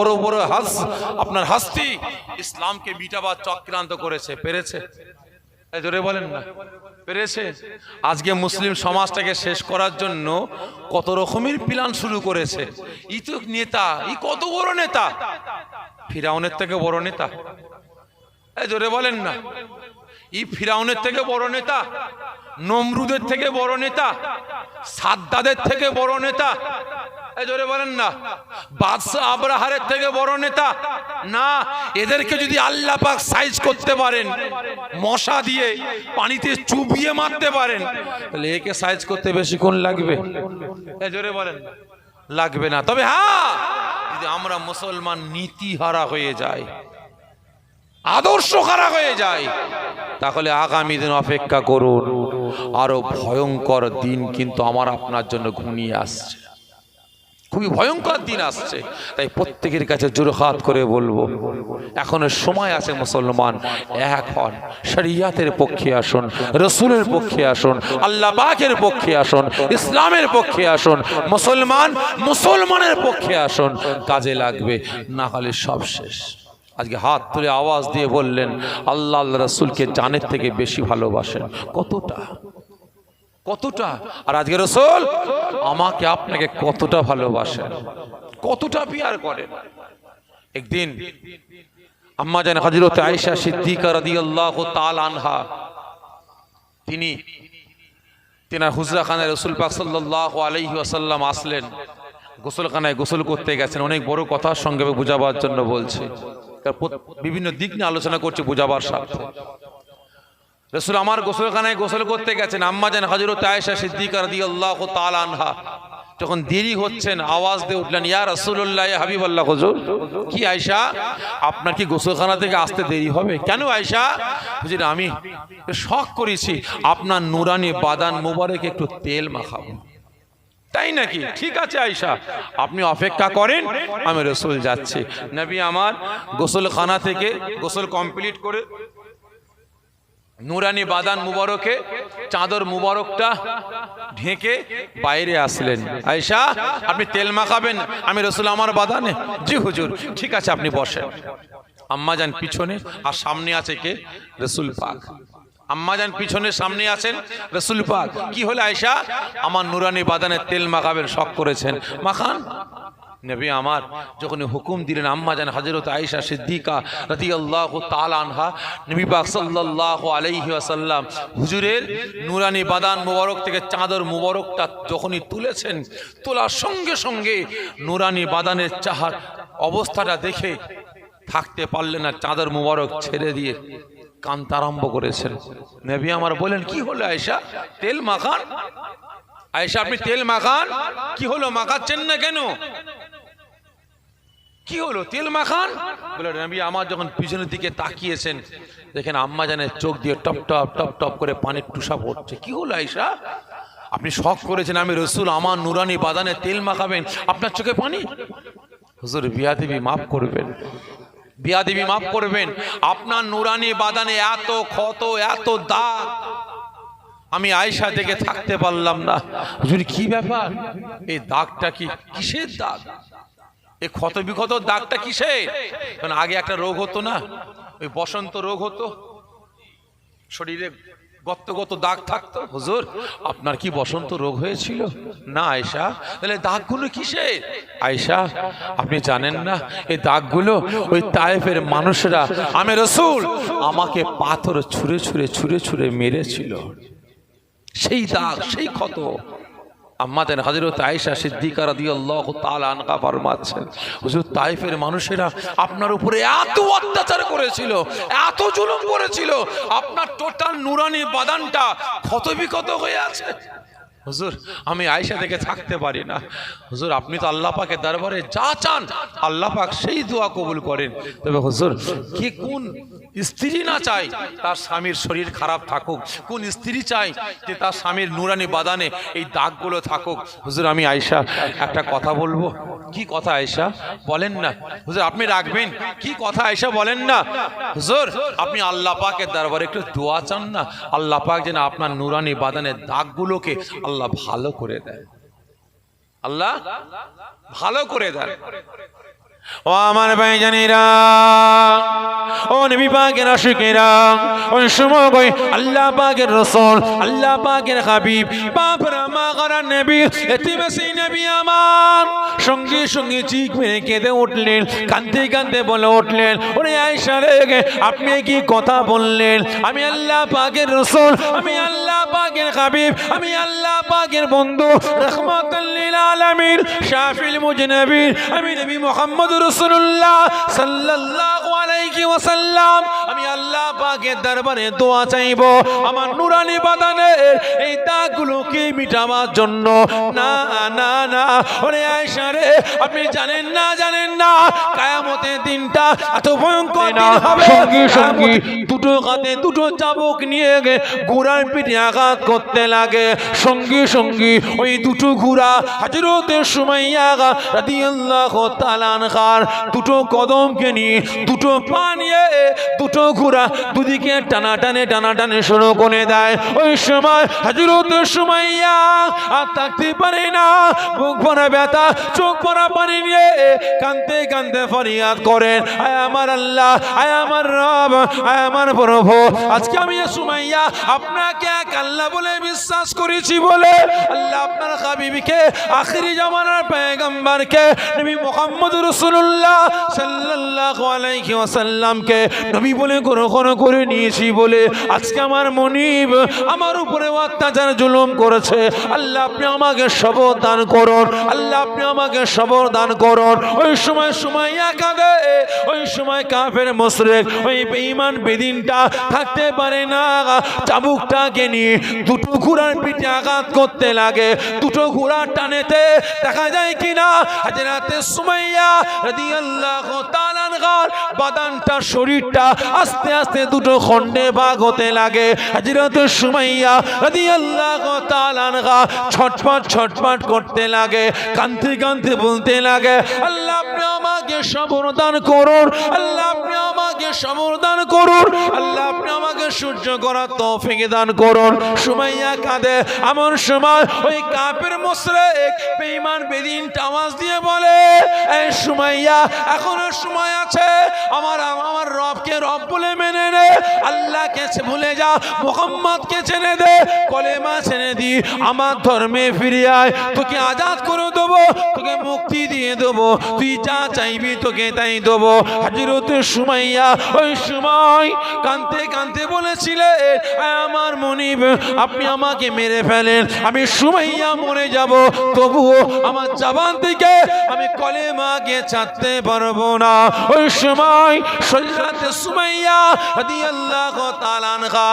বড় বড় হাস, আপনার হাস্তি ইসলামকে মিটাবার চক্রান্ত করেছে, পেরেছে? জোরে বলেন না। পেরেছে? আজকে মুসলিম সমাজটাকে শেষ করার জন্য কত রকমের প্ল্যান শুরু করেছে। ই তো নেতা ই কত বড় নেতা। ফিরাউনের থেকে বড় নেতা। জোরে বলেন না। ই ফিরাউনের থেকে বড় নেতা, নমরুদের থেকে বড় নেতা, সাদ্দাদের থেকে বড় নেতা জোরে বলেন না। বাদশাহ আবরাহারের থেকে বড় নেতা? না, এদেরকে যদি আল্লাহ পাক সাইজ করতে পারেন, মশা দিয়ে পানিতে চুবিয়ে মারতে পারেন, তাহলে একে সাইজ করতে বেশিক্ষণ লাগবে? জোরে বলেন লাগবে না। তবে হ্যাঁ যদি আমরা মুসলমান নীতিহারা হয়ে যাই, আদর্শ খারাপ হয়ে যায় তাহলে আগামী দিন অপেক্ষা করুন, আরও ভয়ঙ্কর দিন কিন্তু আমার আপনার জন্য ঘনিয়ে আসছে। খুবই ভয়ঙ্কর দিন আসছে। তাই প্রত্যেকের কাছে জোরহাত করে বলব, এখনও সময় আছে মুসলমান, এক হন, শরিয়াতের পক্ষে আসুন, রসুলের পক্ষে আসুন, আল্লাহ পাকের পক্ষে আসুন, ইসলামের পক্ষে আসুন, মুসলমান মুসলমানের পক্ষে আসুন, কাজে লাগবে, না হলে সব শেষ। আজকে হাত তুলে আওয়াজ দিয়ে বললেন, আল্লাহ আল্লাহ রসুলকে জানের থেকে বেশি ভালোবাসেন। কতটা? কতটা? আর আজকে রসুল আমাকে আপনাকে কতটা ভালোবাসেন, কতটা পিয়ার করেন। একদিন আম্মা জান হজরত আয়েশা সিদ্দিকা রাদিয়াল্লাহু তাআলা আনহা, তিনি তেনার হুজরা খানায় রসুল পাক সাল্লাল্লাহু আলাইহি ওয়াসাল্লাম আসলেন, গোসলখানায় গোসল করতে গেছেন, অনেক বড় কথার সঙ্গে বোঝাবার জন্য বলছে। বিভিন্ন দিক নিয়ে আলোচনা করছে বোঝাবার স্বার্থে। রসুল আমার গোসলখানায় গোসল করতে গেছেন। আম্মা জান হজরত আয়েশা সিদ্দিকা রাদিয়াল্লাহু তাআলা আনহা যখন দেরি হচ্ছেন আওয়াজ দিয়ে উঠলেন, ইয়া রাসূলুল্লাহ হাবিব আল্লাহ হুজুর, কি আয়েশা? আপনার কি গোসলখানা থেকে আসতে দেরি হবে? কেন আয়েশা? হুজুর, আমি শখ করেছি, আপনার নুরানি বাদান মুবারক একটু তেল মাখাবো। তাই নাকি? ঠিক আছে আয়সা আপনি অপেক্ষা করেন, আমি রসুল যাচ্ছি। নবী আমার, গোসলখানা থেকে গোসল কমপ্লিট করে নুরানি বাদান মুবারকে, চাদর মুবারকটা ঢেকে বাইরে আসলেন। আয়সা আপনি তেল মাখাবেন, আমি রসুল আমার বাদানে। জি হুজুর, ঠিক আছে, আপনি বসেন। আম্মা যান পিছনে, আর সামনে আছে কে? রসুল পাক। আম্মা যান পিছনে, সামনে আছেন রসুল পাক। কি হলে আয়সা আমার নুরানি বাদানে তেল মাখাবেন, শখ করেছেন। মাখান? নবী আমার, যখন হুকুম দিলেন, আম্মা জান হজরত আয়েশা সিদ্দিকা রাদিয়াল্লাহু তাআলা আনহা, নবী পাক সাল্লাল্লাহু আলাইহি ওয়াসাল্লাম হুজুরের নুরানি বাদান মুবারক থেকে চাদর মুবারকটা যখনই তুলেছেন, তোলার সঙ্গে সঙ্গে নুরানি বাদানের চাহার অবস্থাটা দেখে থাকতে পারলেন না, চাদর মুবারক ছেড়ে দিয়ে কান্তা আরম্ভ করেছেন। নবী আমার বলেন কি হলো আয়েশা? তেল মাখান? আয়েশা, আপনি তেল মাখান? কি হলো? মাখাচ্ছেন না কেন? কি হলো? তেল মাখান? বলে, নবী, আমার যখন পিছনের দিকে তাকিয়েছেন, দেখেন আম্মা জানের চোখ দিয়ে টপ টপ টপ টপ করে পানির টুসা পড়ছে। কি হলো আয়সা আপনি শখ করেছেন আমি রসুল, আমার নুরানি বাদানে তেল মাখাবেন, আপনার চোখে পানি? হুজুর, বিয়া দেবী মাফ করবেন। বিয়া দেবী মাফ করবেন। আপনার নুরানি বাদানে এত ক্ষত, এত দাগ, আমি আয়সা দেখে থাকতে পারলাম না। হুজুর, কি ব্যাপার? এই দাগটা কি? কিসের দাগ? এই ক্ষত বিক্ষত দাগটা কিসের কারণ আগে একটা রোগ হতো না, ওই বসন্ত রোগ হতো। শরীরে গত গত দাগ থাকতো। হুজুর, আপনার কি বসন্ত রোগ হয়েছিল? না আয়সা তাহলে দাগগুলো কিসের আয়সা আপনি জানেন না, এই দাগগুলো ওই তায়েফের মানুষরা, আমি রসুল, আমাকে পাথর ছুঁড়ে ছুঁড়ে ছুঁড়ে ছুঁড়ে মেরেছিল। সেই দাগ, সেই ক্ষত আমাদের হজরত আয়েশা সিদ্দিকা রাদিয়াল্লাহু তাআলা আনকা ফরমাচ্ছেন হুজুর তাইফের মানুষেরা আপনার উপরে এত অত্যাচার করেছিল, এত জুলুম করেছিল, আপনার টোটাল নুরানি বাদানটা ক্ষতবিক্ষত হয়ে আছে। হুজুর, আমি আয়সা থেকে থাকতে পারি না। হুজুর, আপনি তো আল্লাহ পাকের দরবারে যা চান, আল্লাহ পাক সেই দোয়া কবুল করেন। তবে হুজুর, কে কোন স্ত্রী না চায় তার স্বামীর শরীর খারাপ থাকুক, কোন স্ত্রী চায় যে তার স্বামীর নুরানি বাদানে এই দাগগুলো থাকুক। হুজুর, আমি আয়সা একটা কথা বলব। কি কথা আয়সা বলেন না। হুজুর, আপনি রাখবেন। কি কথা আয়সা বলেন না। হুজুর, আপনি আল্লাহ পাকের দরবারে একটু দোয়া চান না? আল্লাহ পাক যেন আপনার নুরানি বাদানের দাগগুলোকে আল্লাহ ভালো করে দেয়। আল্লাহ ভালো করে দেয় ও আমার ভাইজানেরা, ও নবী পাকের আশিকেরা, ওই সময় কই আল্লাহ পাকের রসুল, আল্লাহ পাকের হাবিব, বাপরা মা করার নবী, এতিমেসি নবী আমার, সঙ্গে সঙ্গে চিক মেরে কেঁদে উঠলেন, কাঁদতে কাঁদতে বলে উঠলেন, ওরে আয়সা রে আপনি কি কথা বললেন? আমি আল্লাহ পাকের রসুল, আমি আল্লাহ পাকের হাবিব, আমি আল্লাহ পাকের বন্ধু রহমতুল্লিল আলমীর শাফিল মুজনবীর, আমি নবী মোহাম্মদ রসুল্লাহ সাল্লাল্লাহু আলাইহি ওয়াসাল্লাম আমি আল্লাহ পাকের দরবারে দোয়া চাইব। আমার নুরানি বাদানের এই দাগগুলোকে মিটাবার জন্য। না না না ওরে আয়েশা রে আপনি জানেন না জানেন না কায়ামতের দিনটা এত ভয়ঙ্কর দিন হবে। সঙ্গে সঙ্গে। দুটো হাতে দুটো চাবুক নিয়ে গে ঘোড়ার পিঠে আঘাত করতে লাগে। সঙ্গে সঙ্গে ওই দুটো ঘোড়া হাজরতের সুমাইয়া রাদিয়াল্লাহু তাআলা আনহার দুটো কদমকে নিয়ে দুটো দুটো দুদিকে টানা টানে টানা টানে শুরু করে দেয়। ওই সময় সুমাইয়া আর থাকতে পারে না। ভরা ব্যথা, চোখ ভরা পানি নিয়ে ফরিয়াদ করেন, আয় আমার আল্লাহ, আয় আমার রব, আয় আমার প্রভু। আজকে আমি সুমাইয়া আপনাকে এক আল্লাহ বলে বিশ্বাস করেছি বলে আল্লাহ আপনার হাবিবিকে, আখিরি জামানার পেগম্বরকে নবী মোহাম্মদ রসুল্লাহ আলাইহি ওয়াসাল্লামকে নবী বলে গ্রহণ করে নিয়েছি বলে আজকে আমার মনিব আমার উপরে অত্যাচার জুলুম করেছে। আল্লাহ আপনি আমাকে সবর দান করুন। আল্লাহ আপনি আমাকে সবর দান করুন। ওই সময় সুমাইয়া কাঁদে ওই সময় কাফের মুশরিক, ওই বেঈমান বেদিনটা থাকতে পারে না। চাবুকটাকে নিয়ে দুটো ঘোড়ার পিঠে আঘাত করতে লাগে। দুটো ঘোড়া টানেতে দেখা যায় কিনা? হাজরাতে সুমাইয়া রাদিয়াল্লাহু তাআলা আনহার বাদানটা শরীরটা আস্তে আস্তে দুটো খণ্ডে ভাগ হতে লাগে। হাজরাতে সুমাইয়া তাআলা আনহা ছটফট ছটফট করতে লাগে কান্তি কান্তি বলতে লাগে, আল্লাহ আমাকে সবর দান করুন। আল্লাহ আপনি আমাকে সবর দান করুন। আল্লাহ আপনি আমাকে সহ্য করার তৌফিক দান করুন। সুমাইয়া কাঁদে। এমন সময় ওই কাপের মুশরিক বেঈমান বেদিন আওয়াজ দিয়ে বলে এই সুমাইয়া, এখনও সময় আছে। আমার আমার রবকে রব বলে মেনে নে। আল্লাহকে ভুলে যা। মোহাম্মদকে চেনে দে। কলেমা ছেড়ে দি। আমার ধর্মে ফিরে আয়। তোকে আজাদ করে দেবো। তোকে মুক্তি দিয়ে দেবো। তুই যা চাইবি তোকে তাই দেবো। হাজিরত সুমাইয়া ওই সময় কানতে কানতে বলেছিলে আমার মনিব, আপনি আমাকে মেরে ফেলেন, আমি সুমাইয়া মরে যাব। তবুও আমার জবান থেকে আমি কলেমাকে ছাড়তে পারব না। ওই সময় সৈরাতে সুমাইয়া রাদিয়াল্লাহু তাআলা আনহা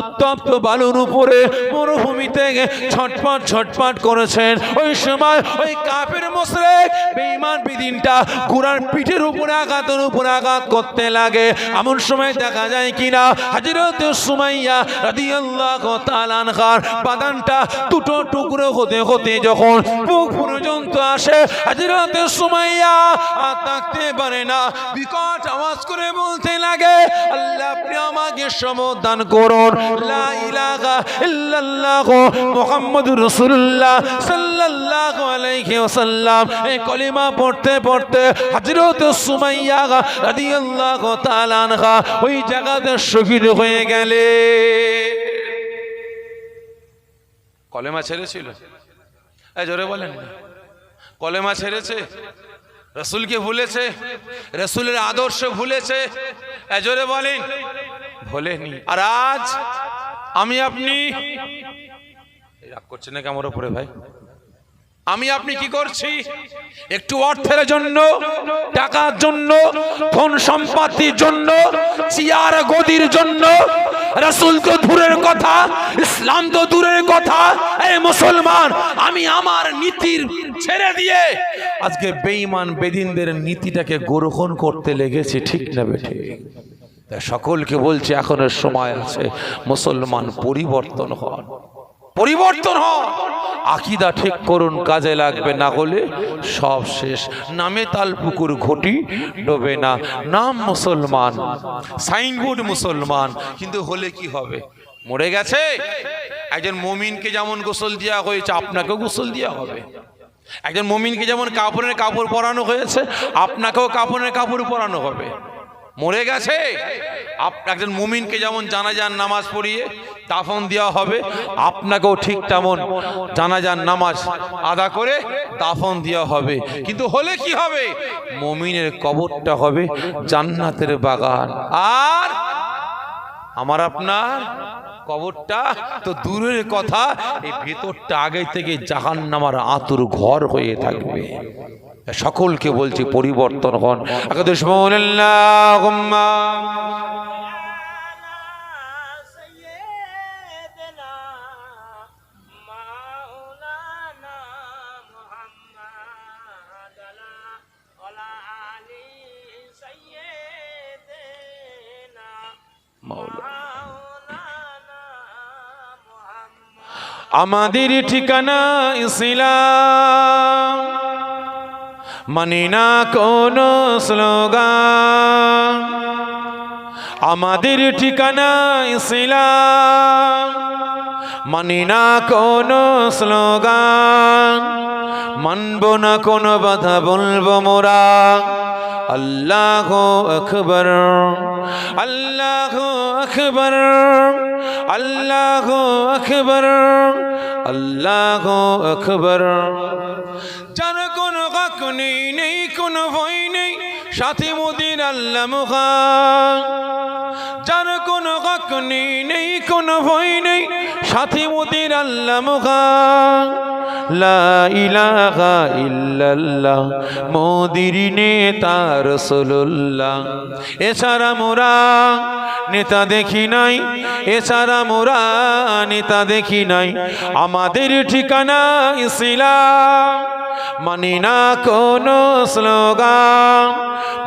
উত্তপ্ত বালুর উপরে মরুভূমিতে ছটপট ছটপট করেছেন। ওই সময় ওই কাফের মুশরিক বেঈমান বিদিনটা ঘোড়ার পিঠের উপরে আঘাতের উপরে আঘাত করতে লাগে। এমন সময় দেখা যায় কিনা হাজরত সুমাইয়া রাদিয়াল্লাহু তাআলা আনহার বাদানটা দুটো টুকরো হতে হতে যখন বুক পর্যন্ত আসে হাজরত সুমাইয়া আর থাকতে পারে না, বিকট আওয়াজ করে বলতে লাগে, আল্লাহ, আপনি আমাকে সমাধান করুন। লা ইলাহা ইল্লাল্লাহ, মুহাম্মাদুর রাসূলুল্লাহ সাল্লাল্লাহু আলাইহি ওয়াসাল্লাম, এই কলিমা পড়তে পড়তে হযরত সুমাইয়া রাদিয়াল্লাহু তাআলা আনহা ওই জায়গাতে শহীদ হয়ে গেলে। কলেমা ছেড়েছিল? এই জোরে বলেন। কলেমা ছেড়েছে? রসুলকে ভুলেছে? রসুলের আদর্শ ভুলেছে? এই জোরে বলেন। ভোলেনি। আর আজ আমি আপনি রাগ করছে আমার উপরে ভাই? আমি আপনি কি করছি? একটু অর্থের জন্য, টাকার জন্য, ধন সম্পত্তির জন্য, চেয়ার গদির জন্য রসুল তো দূরের কথা, ইসলাম তো দূরের কথা। এ মুসলমান, আমি আমার নীতির ছেড়ে দিয়ে আজকে বেঈমান বেদিনদের নীতিটাকে গ্রহণ করতে লেগেছে, ঠিক না বেঠে? সকলকে বলছে এখনের সময় আছে, মুসলমান পরিবর্তন হন পরিবর্তন হন। আকিদা ঠিক করুন, কাজে লাগবে না হলে সব শেষ। নামে তাল পুকুর ঘটি ডোবে না। নাম মুসলমান, সাইনবোর্ড মুসলমান, কিন্তু হলে কি হবে? মরে গেছে? একজন মমিনকে যেমন গোসল দেওয়া হয়েছে, আপনাকেও গোসল দেওয়া হবে। একজন মমিনকে যেমন কাপড়ের কাপড় পরানো হয়েছে, আপনাকেও কাপড়ের কাপড় পরানো হবে। মরে গেছে? একজন মুমিনকে যেমন জানাজার নামাজ পড়িয়ে দাফন দেওয়া হবে, আপনাকেও ঠিক তেমন জানাজার নামাজ আদা করে দাফন দেওয়া হবে। কিন্তু হলে কি হবে? মমিনের কবরটা হবে জান্নাতের বাগান। আর আমার আপনার কবরটা তো দূরের কথা, এই ভেতরটা আগে থেকে জাহান নামার আতুর ঘর হয়ে থাকবে। সকলকে বলছি পরিবর্তন হন। আল্লাহুম্মা। মাওলা। আমাদের ঠিকানা ইসলাম। মানি না কোন স্লোগান। আমাদের ঠিকানা ইসলাম। মানি না কোন স্লোগান। মানব না কোন বাধা, বলব মোরা। আল্লাহ আকবর আল্লাহ আকবর আল্লাহ আকবর আল্লাহ আকবর। যার কোনো কাক নেই নেই, কোনো ভয় নেই সাথে মোদির আল্লাহ মুখান যার কোনো কাক নেই কোনো ভয় নেই। সাথে মোদির আল্লাহ মুখান লা ইলাহা ইল্লাল্লাহ নেতা রসুল্লাহ এছাড়া মোরা নেতা দেখি নাই, এছাড়া মোরা নেতা দেখি নাই। আমাদের ঠিকানা ইসলাম মানি না কোনো স্লোগান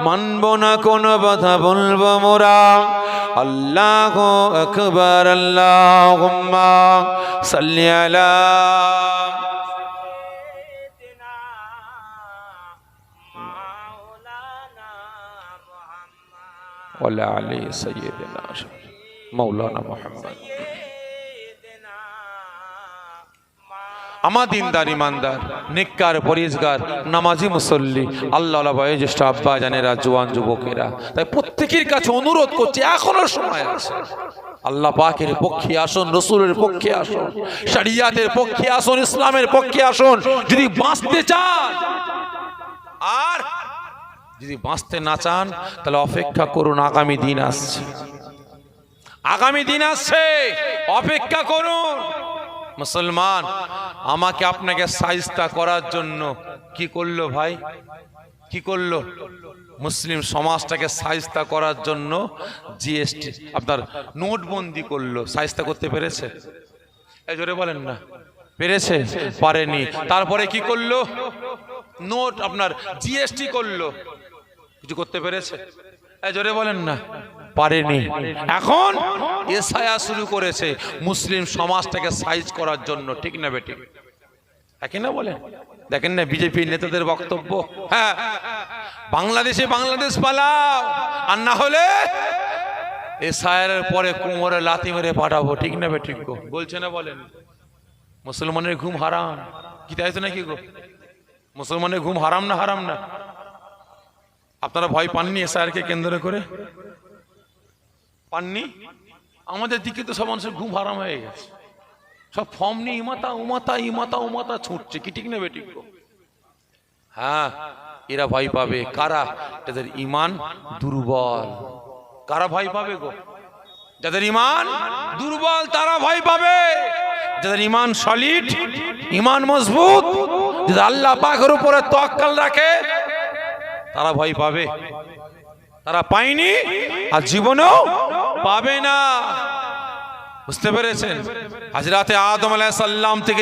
মানব না কোনো কথা বলবো মোরা আল্লাহ আকবর আল্লাহ সাল্লি আলা سيدنا مولانا محمد আমার দিনদার ইমানদার, নিকার, পরিষ্কার, নামাজি, মুসল্লি, আল্লাহ বয়োজ্যেষ্ঠ আব্বা, জানেরা, জোয়ান, যুবকেরা। তাই প্রত্যেকের কাছে অনুরোধ করছে, এখনও সময় আছে। আল্লাহ পাকের পক্ষে আসুন, রসুলের পক্ষে আসুন, শরিয়াতের পক্ষে আসুন, ইসলামের পক্ষে আসুন, যদি বাঁচতে চান, আর যদি বাঁচতে না চান, তাহলে অপেক্ষা করুন, আগামী দিন আসছে। আগামী দিন আসছে, অপেক্ষা করুন। মুসলমান, আমাকে আপনাকে সাইজটা করার জন্য কি করল ভাই? কি করল? মুসলিম সমাজটাকে সাইজটা করার জন্য জিএসটি, আপনার নোটবন্দি করল। সাইজটা করতে পেরেছে? এই জোরে বলেন না। পেরেছে? পারেনি। তারপরে কি করল? নোট আপনার জিএসটি করল। কিছু করতে পেরেছে? এই জোরে বলেন না। পারেনি। এখন এসআইয়া শুরু করেছে মুসলিম সমাজটাকে সাইজ করার জন্য, ঠিক না বেটি? একই না বলেন দেখেন না বিজেপি নেতাদের বক্তব্য। হ্যাঁ। বাংলাদেশে বাংলাদেশ পালাও, আর না হলে এসআইয়ের পরে কোমরে লাথি মেরে পাঠাবো, ঠিক না বেঠিক গো? বলছে না বলেন। মুসলমানের ঘুম হারাম। কি তাই তো নাকি গো? মুসলমানের ঘুম হারাম না হারাম না? আপনারা ভয় পাননি এসআইআরকে কেন্দ্র করে? পাননি? আমাদের দিকে তো সব মানুষের ঘুম হারাম হয়ে গেছে। সব ফর্ম নিয়ে ইমাতা, উমাতা ইমাতা, উমাতা ছুটছে, কি ঠিক নেবে গো? হ্যাঁ এরা ভয় পাবে। কারা? যাদের ইমান দুর্বল। কারা ভয় পাবে গো? যাদের ইমান দুর্বল, তারা ভয় পাবে। যাদের ইমান সলিড, ইমান মজবুত, যাদের আল্লাহ পাকের উপরে তক্কাল রাখে, তারা ভয় পাবে। তারা পায়নি, আর জীবনেও পাবে না। বুঝতে পেরেছেন? হাজরাতে আদম আলাইহিস সাল্লাম থেকে